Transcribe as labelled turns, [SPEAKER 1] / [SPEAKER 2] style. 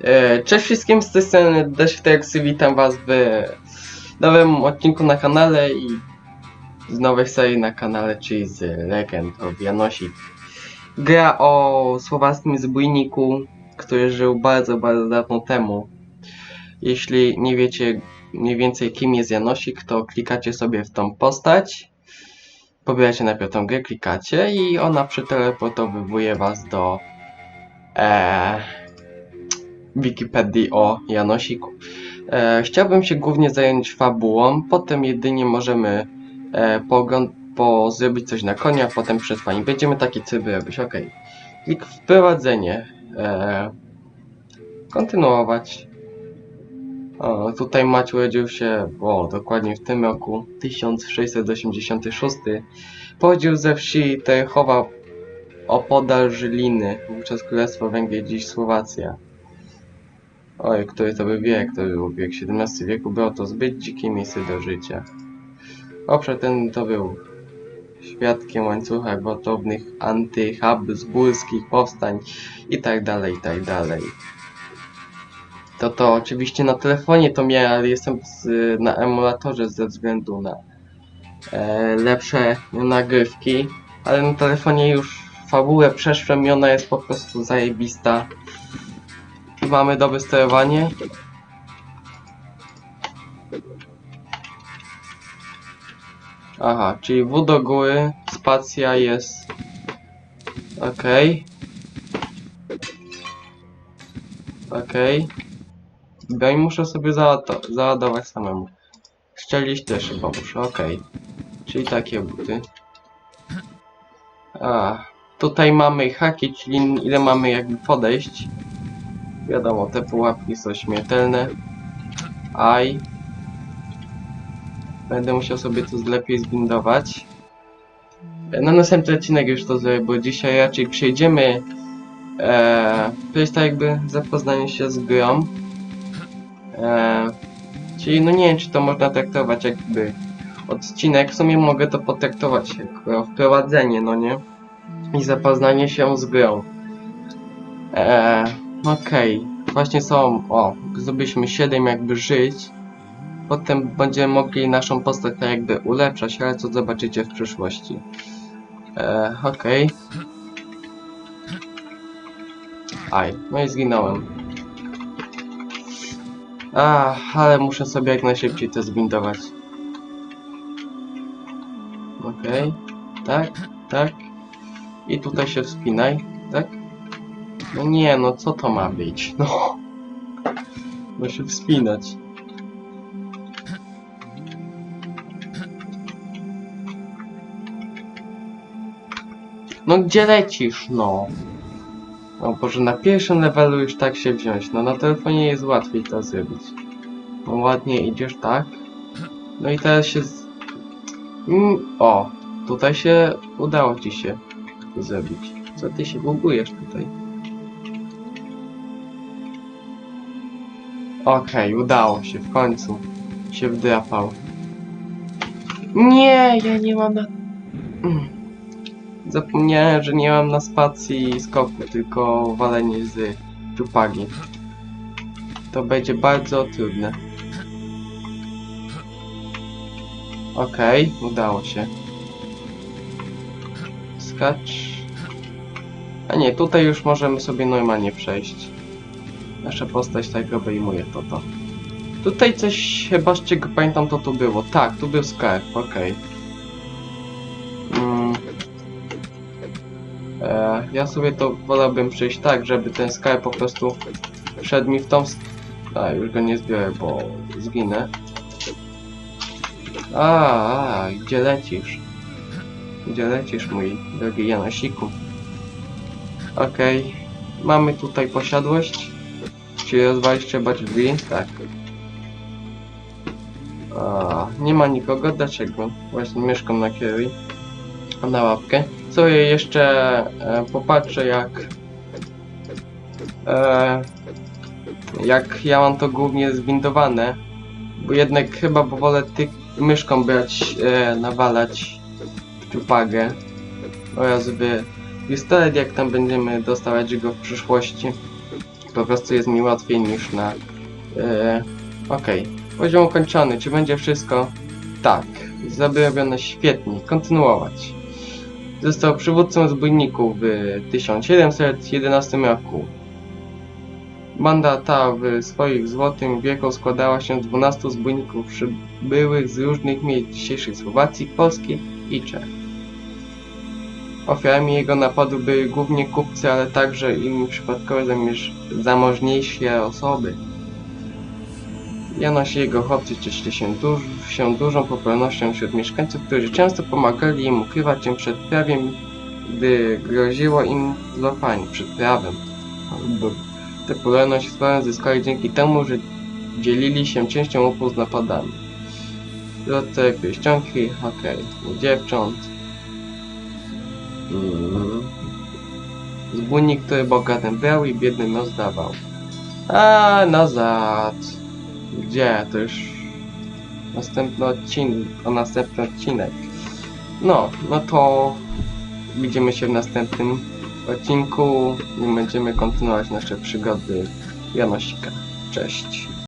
[SPEAKER 1] E, Cześć wszystkim, z tej strony witam was w nowym odcinku na kanale i z nowej serii na kanale, czyli z Legend of Janosik. Gra o słowackim zbójniku, który żył bardzo, bardzo dawno temu. Jeśli nie wiecie mniej więcej kim jest Janosik, to klikacie sobie w tą postać, pobieracie najpierw tą grę, klikacie i ona przeteleportowuje was do e, Wikipedii o Janosiku. E, chciałbym się głównie zająć fabułą, potem jedynie możemy e, pogląd, po zrobić coś na konia, potem przetrwanie. Będziemy taki tryb robić, ok. Klik wprowadzenie. E, kontynuować. O, tutaj Maciu urodził się, o, dokładnie w tym roku, 1686. Pochodził ze wsi Terchowa opodal Żyliny, wówczas Królestwo Węgier, dziś Słowacja. Oj, który to był wiek, to był wiek XVII wieku, było to zbyt dzikie miejsce do życia. Obszar ten to był świadkiem łańcucha gwałtownych antyhabsburskich powstań i tak dalej, i tak dalej. To to oczywiście na telefonie to miałem, ale jestem z, na emulatorze ze względu na e, lepsze nagrywki, ale na telefonie już fabułę przeszłem i ona jest po prostu zajebista. Mamy dobre sterowanie. Aha, czyli W do góry, spacja jest... Okej. Okej. Okay. muszę sobie załadować, samemu. Szczelić też chyba muszę, okej. Czyli takie buty. A, tutaj mamy haki, czyli ile mamy jakby podejść. Wiadomo, te pułapki są śmiertelne. Aj. Będę musiał sobie to lepiej zbindować. Na następny odcinek już to zrobię, bo dzisiaj raczej przejdziemy. E, jest tak jakby zapoznanie się z grą. E, czyli no nie wiem, czy to można traktować jakby odcinek. W sumie mogę to potraktować jako wprowadzenie, no nie? I zapoznanie się z grą. E, Okej, właśnie są, o, zrobiliśmy 7 jakby żyć. Potem będziemy mogli naszą postać tak jakby ulepszać, ale co zobaczycie w przyszłości. E, Okej. Aj, no i zginąłem. A, ale muszę sobie jak najszybciej to zbindować. Okej, tak, tak. I tutaj się wspinaj, tak? No nie, no co to ma być? No. Ma się wspinać. No gdzie lecisz, no? O Boże, na pierwszym levelu już tak się wziąć. No na telefonie jest łatwiej to zrobić. No ładnie idziesz, tak? No i teraz się... Z... Mm, o, tutaj się udało ci się zrobić. Co ty się bugujesz tutaj? Okej, udało się, w końcu się wdrapał. Nie, ja nie mam na... Mm. Zapomniałem, że nie mam na spacji skoku, tylko walenie z czupagi. To będzie bardzo trudne. Okej, udało się. Skacz. A nie, tutaj już możemy sobie normalnie przejść. Nasza postać tak obejmuje to to. Tutaj coś chyba z czego pamiętam to tu było. Tak, tu był skarb, okej. Mm. E, ja sobie to wolałbym przejść tak, żeby ten skarb po prostu wszedł mi w tą... A, już go nie zbiorę, bo zginę. A, a, gdzie lecisz? Gdzie lecisz, mój drogi Janosiku? Okej. Mamy tutaj posiadłość. Czy rozwalić trzeba drzwi? Tak. A, nie ma nikogo, dlaczego? Właśnie mieszkam na kieruj. Na łapkę. Co je jeszcze e, popatrzę jak e, jak ja mam to głównie zwindowane. Bo jednak chyba wolę ty myszką brać, e, nawalać czupagę. Oraz by pistolet jak tam będziemy dostawać go w przyszłości. Po prostu jest mi łatwiej niż na... E, Okej. Poziom ukończony. Czy będzie wszystko? Tak. Zrobione świetnie. Kontynuować. Został przywódcą zbójników w 1711 roku. Banda ta w swoich złotym wieku składała się z 12 zbójników przybyłych z różnych miejsc dzisiejszej Słowacji, Polski i Czech. Ofiarami jego napadu były głównie kupcy, ale także inni przypadkowe zamożniejsze osoby. Janoś i jego chłopcy cieszyli się, duż, się dużą popularnością wśród mieszkańców, którzy często pomagali im ukrywać się przed prawem, gdy groziło im złapanie przed prawem. Tę popularność i sławę zyskali dzięki temu, że dzielili się częścią łupu z napadami. Drodze, pierścionki, u dziewcząt. Mm. Zbójnik, który bogatym brał i biednym rozdawał. A nazad. Gdzie? To już następny odcinek, o następny odcinek. No, no to widzimy się w następnym odcinku i będziemy kontynuować nasze przygody Janosika. Cześć.